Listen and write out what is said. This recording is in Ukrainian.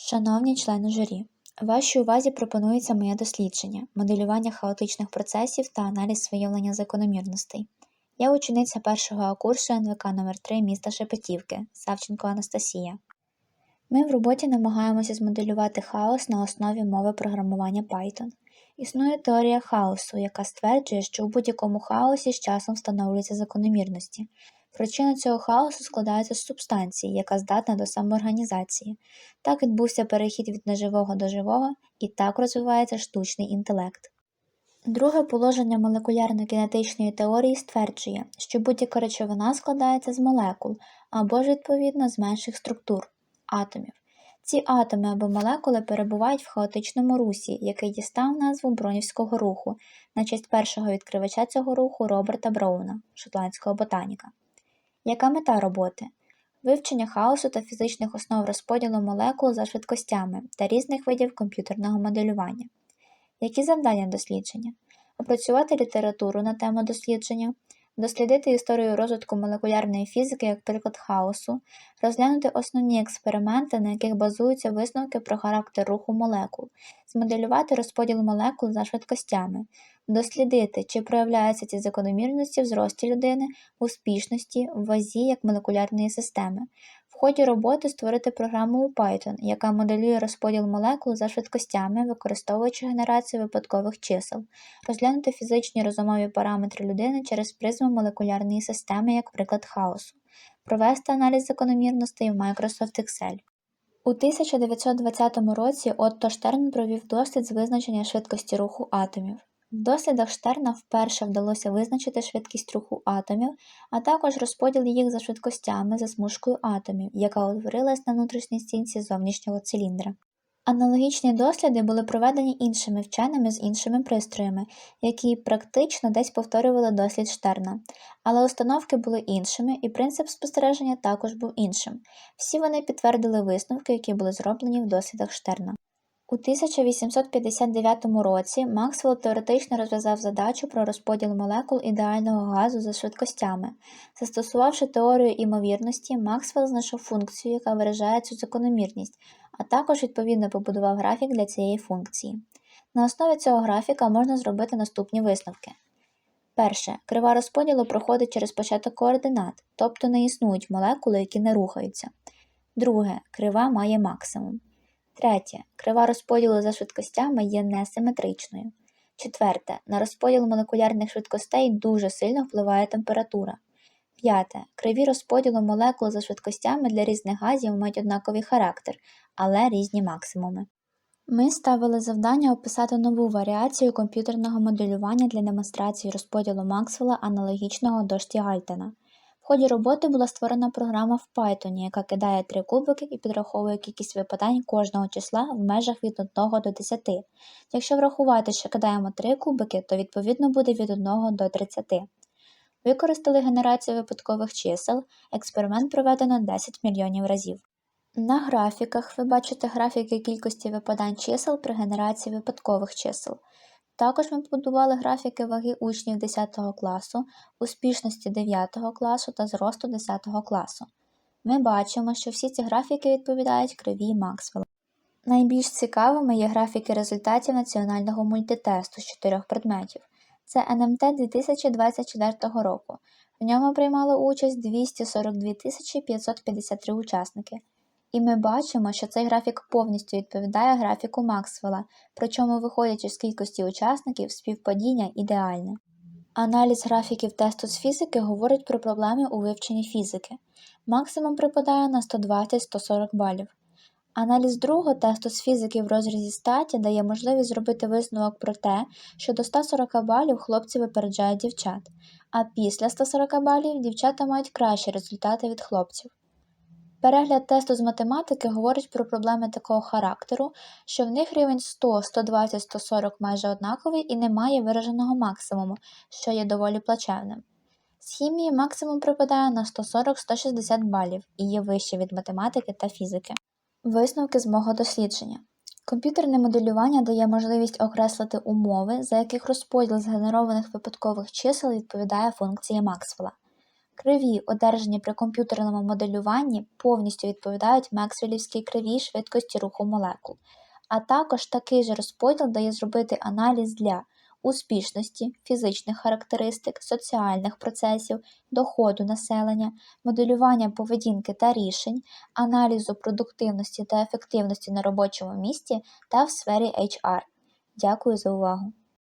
Шановні члени журі, вашій увазі пропонується моє дослідження моделювання хаотичних процесів та аналіз виявлення закономірностей. Я учениця першого курсу НВК номер 3 міста Шепетівки Савченко Анастасія. Ми в роботі намагаємося змоделювати хаос на основі мови програмування Python. Існує теорія хаосу, яка стверджує, що у будь-якому хаосі з часом встановлюються закономірності. Причина цього хаосу складається з субстанції, яка здатна до самоорганізації. Так відбувся перехід від неживого до живого, і так розвивається штучний інтелект. Друге положення молекулярно-кінетичної теорії стверджує, що будь-яка речовина складається з молекул або ж відповідно з менших структур атомів. Ці атоми або молекули перебувають в хаотичному русі, який дістав назву бронівського руху на честь першого відкривача цього руху Роберта Броуна, шотландського ботаніка. Яка мета роботи? Вивчення хаосу та фізичних основ розподілу молекул за швидкостями та різних видів комп'ютерного моделювання. Які завдання дослідження? Опрацювати літературу на тему дослідження, дослідити історію розвитку молекулярної фізики як приклад хаосу, розглянути основні експерименти, на яких базуються висновки про характер руху молекул, змоделювати розподіл молекул за швидкостями, дослідити, чи проявляються ці закономірності в зрості людини, успішності, в вазі як молекулярної системи. В ході роботи створити програму у Python, яка моделює розподіл молекул за швидкостями, використовуючи генерацію випадкових чисел, розглянути фізичні розумові параметри людини через призму молекулярної системи як приклад хаосу, провести аналіз закономірностей в Microsoft Excel. У 1920 році Отто Штерн провів дослід з визначення швидкості руху атомів. В дослідах Штерна вперше вдалося визначити швидкість руху атомів, а також розподіл їх за швидкостями за смужкою атомів, яка утворилась на внутрішній стінці зовнішнього циліндра. Аналогічні досліди були проведені іншими вченими з іншими пристроями, які практично десь повторювали дослід Штерна, але установки були іншими, і принцип спостереження також був іншим. Всі вони підтвердили висновки, які були зроблені в дослідах Штерна. У 1859 році Максвелл теоретично розв'язав задачу про розподіл молекул ідеального газу за швидкостями. Застосувавши теорію імовірності, Максвелл знайшов функцію, яка виражає цю закономірність, а також відповідно побудував графік для цієї функції. На основі цього графіка можна зробити наступні висновки. Перше, крива розподілу проходить через початок координат, тобто не існують молекули, які не рухаються. Друге, крива має максимум. Третє. Крива розподілу за швидкостями є несиметричною. Четверте. На розподіл молекулярних швидкостей дуже сильно впливає температура. П'яте. Криві розподілу молекул за швидкостями для різних газів мають однаковий характер, але різні максимуми. Ми ставили завдання описати нову варіацію комп'ютерного моделювання для демонстрації розподілу Максвелла аналогічного до Штігальтена. Ході роботи була створена програма в Python, яка кидає три кубики і підраховує кількість випадань кожного числа в межах від 1 до 10. Якщо врахувати, що кидаємо три кубики, то відповідно буде від 1 до 30. Використали генерацію випадкових чисел, експеримент проведено 10 мільйонів разів. На графіках ви бачите графіки кількості випадань чисел при генерації випадкових чисел. Також ми побудували графіки ваги учнів 10 класу, успішності 9 класу та зросту 10 класу. Ми бачимо, що всі ці графіки відповідають кривій Максвелла. Найбільш цікавими є графіки результатів національного мультитесту з чотирьох предметів. Це НМТ 2024 року. В ньому приймали участь 242 553 учасники. І ми бачимо, що цей графік повністю відповідає графіку Максвелла, причому, виходячи з кількості учасників, співпадіння ідеальне. Аналіз графіків тесту з фізики говорить про проблеми у вивченні фізики. Максимум припадає на 120-140 балів. Аналіз другого тесту з фізики в розрізі статі дає можливість зробити висновок про те, що до 140 балів хлопці випереджають дівчат, а після 140 балів дівчата мають кращі результати від хлопців. Перегляд тесту з математики говорить про проблеми такого характеру, що в них рівень 100, 120, 140 майже однаковий і немає вираженого максимуму, що є доволі плачевним. З хімії максимум припадає на 140-160 балів і є вище від математики та фізики. Висновки з мого дослідження. Комп'ютерне моделювання дає можливість окреслити умови, за яких розподіл згенерованих випадкових чисел відповідає функції Максвелла. Криві, одержані при комп'ютерному моделюванні, повністю відповідають Мекселівській кривій швидкості руху молекул. А також такий же розподіл дає зробити аналіз для успішності, фізичних характеристик, соціальних процесів, доходу населення, моделювання поведінки та рішень, аналізу продуктивності та ефективності на робочому місці та в сфері HR. Дякую за увагу!